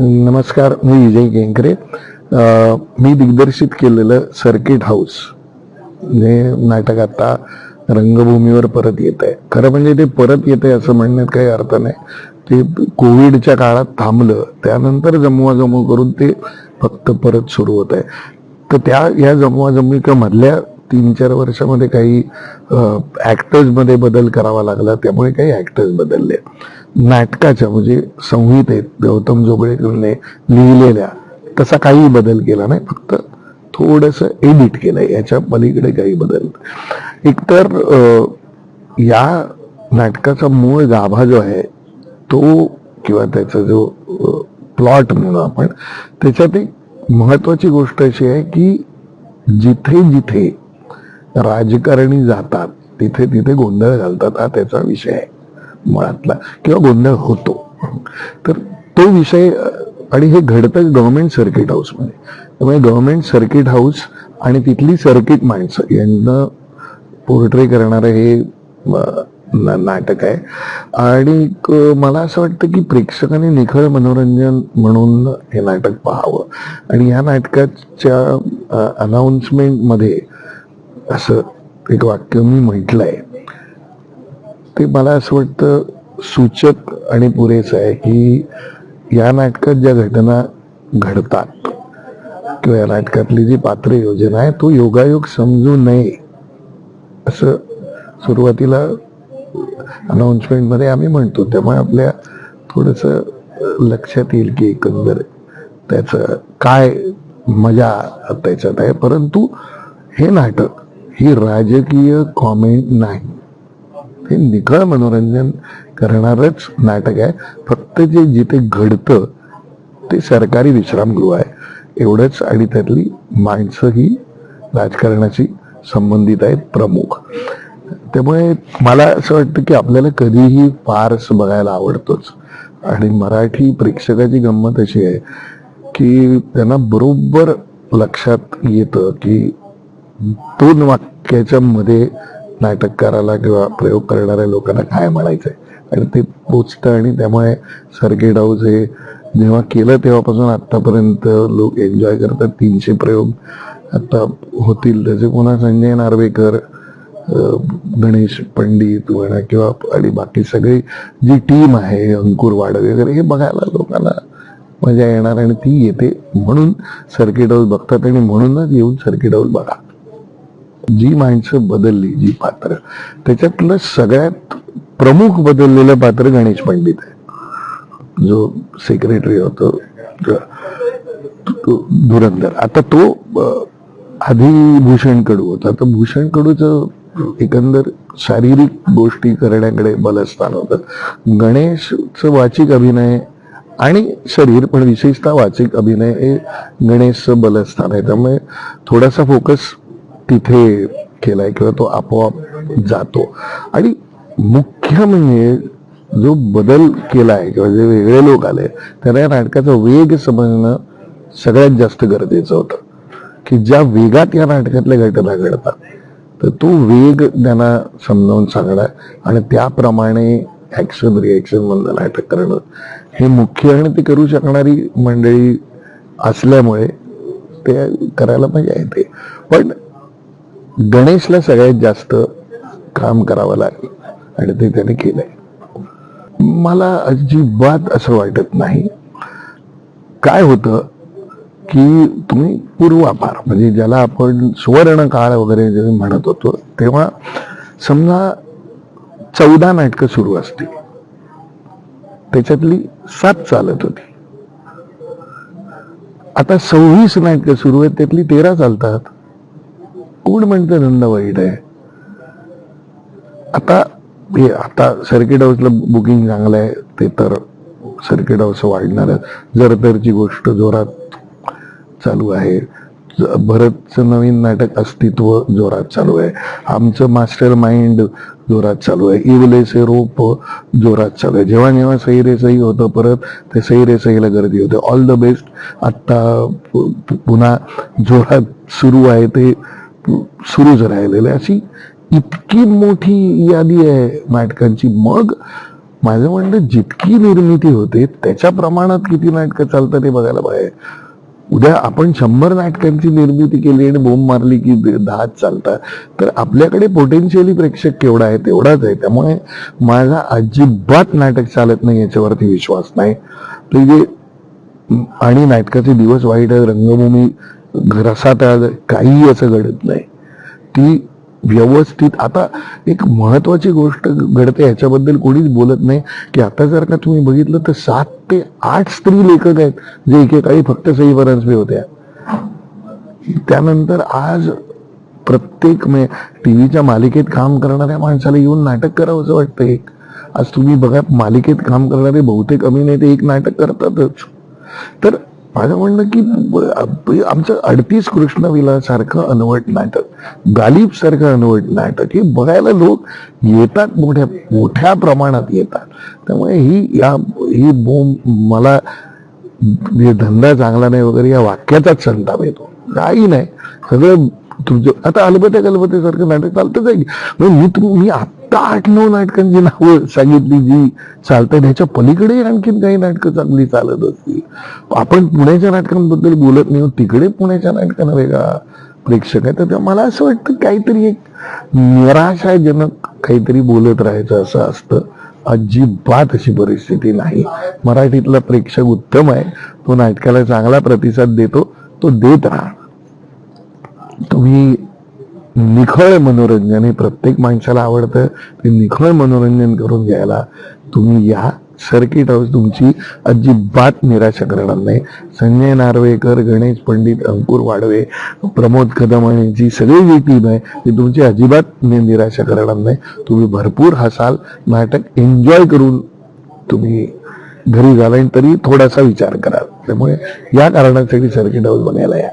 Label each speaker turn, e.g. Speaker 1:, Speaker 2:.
Speaker 1: नमस्कार मी विजय केंकरे. मी दिग्दर्शित केलेलं सर्किट हाऊस जे नाटक आता रंगभूमीवर परत येत आहे. खरं म्हणजे ते परत येत आहे असं म्हणण्यात काही अर्थ नाही. ते कोविडच्या काळात थांबलं त्यानंतर जमवाजमव करून ते फक्त परत सुरू होत आहे. तर त्या या जमवाजमवीच्या मधल्या तीन चार वर्षामध्ये काही ऍक्टर्समध्ये बदल करावा लागला त्यामुळे काही ऍक्टर्स बदलले. नाटकाच्या म्हणजे संहितेत गौतम जोगळेकरने लिहिलेल्या तसा काही बदल केला नाही फक्त थोडस एडिट केलंय याच्या पलीकडे काही बदल. एकतर या नाटकाचा मूळ गाभा जो आहे तो किंवा त्याचा जो प्लॉट म्हणू आपण त्याच्यात एक महत्वाची गोष्ट अशी आहे की जिथे जिथे राजकारणी जातात तिथे तिथे गोंधळ घालतात हा त्याचा विषय आहे. मुळातला किंवा गोंधळ होतो. तर तो विषय आणि हे घडतं गव्हर्नमेंट सर्किट हाऊसमध्ये त्यामुळे गव्हर्नमेंट सर्किट हाऊस आणि तिथली सर्किट माणसं यांना पोर्ट्रे करणारं हे नाटक आहे. आणि मला असं वाटतं की प्रेक्षकांनी निखळ मनोरंजन म्हणून हे नाटक पाहावं. आणि या नाटकाच्या अनाऊन्समेंटमध्ये असं एक वाक्य मी म्हटलंय. ते मला असं वाटतं सूचक आणि पुरेसं आहे की या नाटकात ज्या घटना घडतात किंवा या नाटकातली जी पात्र योजना आहे तो योगायोग समजू नये असं सुरुवातीला अनाउन्समेंटमध्ये आम्ही म्हणतो. त्यामुळे आपल्या थोडस लक्षात येईल की एकंदर त्याचं काय मजा त्याच्यात आहे. परंतु हे नाटक ही राजकीय कॉमेंट नाही. हे निखळ मनोरंजन करणारच नाटक आहे. फक्त जे जिथे घडतं ते सरकारी विश्रामगृह आहे. एवढंच आणि त्यातली माणसं ही राजकारणाशी संबंधित आहेत प्रमुख. त्यामुळे मला असं वाटतं की आपल्याला कधीही फार्स बघायला आवडतोच. आणि मराठी प्रेक्षकाची गंमत अशी आहे की त्यांना बरोबर लक्षात येतं की दोन वाक्याच्या मध्ये नाटककाराला किंवा प्रयोग करणाऱ्या लोकांना काय म्हणायचंय? आणि ते पोचतं आणि त्यामुळे सर्किट हाऊस हे जेव्हा केलं तेव्हापासून आतापर्यंत लोक एन्जॉय करतात. तीनशे प्रयोग आता होतील. त्याचे पुन्हा संजय नार्वेकर गणेश पंडित म्हणा किंवा आणि बाकी सगळी जी टीम आहे अंकुर वाडव वगैरे हे बघायला लोकांना मजा येणार आणि ती येते म्हणून सर्किट हाऊस बघतात आणि म्हणूनच येऊन सर्किट हाऊस बघा. जी माणसं बदलली जी पात्र. त्याच्यातलं सगळ्यात प्रमुख बदललेलं पात्र गणेश पंडित आहे. जो सेक्रेटरी होतो तो- धुरंधर. आता तो आधी भूषण कडू होता. तर भूषण कडूचं एकंदर शारीरिक गोष्टी करण्याकडे बलस्थान होतं. गणेशचं वाचिक अभिनय आणि शरीर पण विशेषतः वाचिक अभिनय हे गणेशचं बलस्थान आहे. त्यामुळे थोडासा फोकस तिथे केलाय किंवा तो आपोआप जातो. आणि मुख्य म्हणजे जो बदल केलाय किंवा जे वेगळे लोक आले त्यांना या नाटकाचा वेग समजणं सगळ्यात जास्त गरजेचं होतं. की ज्या वेगात या नाटकातल्या घटना घडतात तर तो वेग त्यांना समजावून सांगणं आणि त्याप्रमाणे ॲक्शन रिॲक्शन मधलं नाटक करणं हे मुख्य आणि ते करू शकणारी मंडळी असल्यामुळे ते करायला मजा येते पण गणेशला सगळ्यात जास्त काम करावं लागलं. आणि ते त्याने केलंय. मला अजिबात असं वाटत नाही. काय होतं की तुम्ही पूर्वापार म्हणजे ज्याला आपण सुवर्ण काळ वगैरे जे म्हणत होतो तेव्हा समजा चौदा नाटकं सुरू असतील. त्याच्यातली सात चालत होती. आता सव्वीस नाटकं सुरू आहेत त्यातली तेरा चालतात. कोण म्हणतं धंदा वाईट आहे आता हे आता सर्किट हाऊसला बुकिंग चांगलं आहे ते तर सर्किट हाऊस वाढणार वाढणारच जरतरची गोष्ट जोरात चालू आहे. भरतचं नवीन नाटक अस्तित्व जोरात चालू आहे. आमचं मास्टर माइंड जोरात चालू आहे. इवलेसे रोप जोरात चालू आहे. जेव्हा जेव्हा सई सही होतं परत ते सई सहीला गर्दी होते. ऑल द बेस्ट आत्ता पुन्हा जोरात सुरू आहे ते सुरूच राहिलेलं आहे. अशी इतकी मोठी यादी आहे नाटकांची. मग माझं म्हणणं जितकी निर्मिती होते त्याच्या प्रमाणात किती नाटकं चालतात हे बघायला पाहिजे उद्या आपण शंभर नाटकांची निर्मिती केली आणि बोंब मारली की दहाच चालतात. तर आपल्याकडे पोटेन्शियली प्रेक्षक केवढा आहे तेवढाच आहे. त्यामुळे माझा अजिबात नाटक चालत नाही याच्यावरती विश्वास नाही. ते जे आणि नाटकाचे दिवस वाईट रंगभूमी रसात काही असं घडत नाही. ती व्यवस्थित आता एक महत्वाची गोष्ट घडते याच्याबद्दल कोणीच बोलत नाही की आता जर का तुम्ही बघितलं तर सात ते आठ स्त्री लेखक आहेत जे एकेकाळी फक्त सई परांजपे होत्या. त्यानंतर आज प्रत्येक टीव्हीच्या मालिकेत काम करणाऱ्या माणसाला येऊन नाटक करावं असं वाटतं एक. आज तुम्ही बघा मालिकेत काम करणारे बहुतेक अभिनेते एक नाटक करतातच. तर माझं म्हणणं की आमचं अडतीस कृष्णविला सारखं अनवट नाटक गालिब सारखं अनवट नाटक हे बघायला लोक येतात मोठ्या मोठ्या प्रमाणात येतात. त्यामुळे ही या ही बोंब मला हे धंदा चांगला नाही वगैरे या वाक्याचाच संताप येतो. काही नाही. सगळं तुमचं आता अलबत्या गलबत्यासारखं नाटक चालतच आहे. की. मी मी आत्ता आठ नऊ नाटकांची नावं सांगितली जी चालतात ह्याच्या पलीकडे आणखीन काही नाटकं चांगली चालत असतील. आपण पुण्याच्या नाटकांबद्दल बोलत नाही तिकडे पुण्याच्या नाटकांना वेगळा प्रेक्षक आहे तर मला असं वाटतं काहीतरी एक निराशाजनक काहीतरी बोलत राहायचं असं असतं. अजिबात अशी परिस्थिती नाही. मराठीतला प्रेक्षक उत्तम आहे. तो नाटकाला चांगला प्रतिसाद देतो. तो देत राहा. तुम्ही निखळ मनोरंजन हे प्रत्येक माणसाला आवडतं. ते निखळ मनोरंजन करून घ्यायला तुम्ही या सर्किट हाऊस तुमची अजिबात निराशा करणार नाही. संजय नार्वेकर गणेश पंडित अंकुर वाडवे प्रमोद कदम आणि यांची सगळी जी टीम आहे ती तुमची अजिबात निराशा करणार नाही. तुम्ही भरपूर हसाल नाटक एन्जॉय करून तुम्ही घरी झाला तरी थोडासा विचार कराल त्यामुळे या कारणासाठी सर्किट हाऊस बघायला या.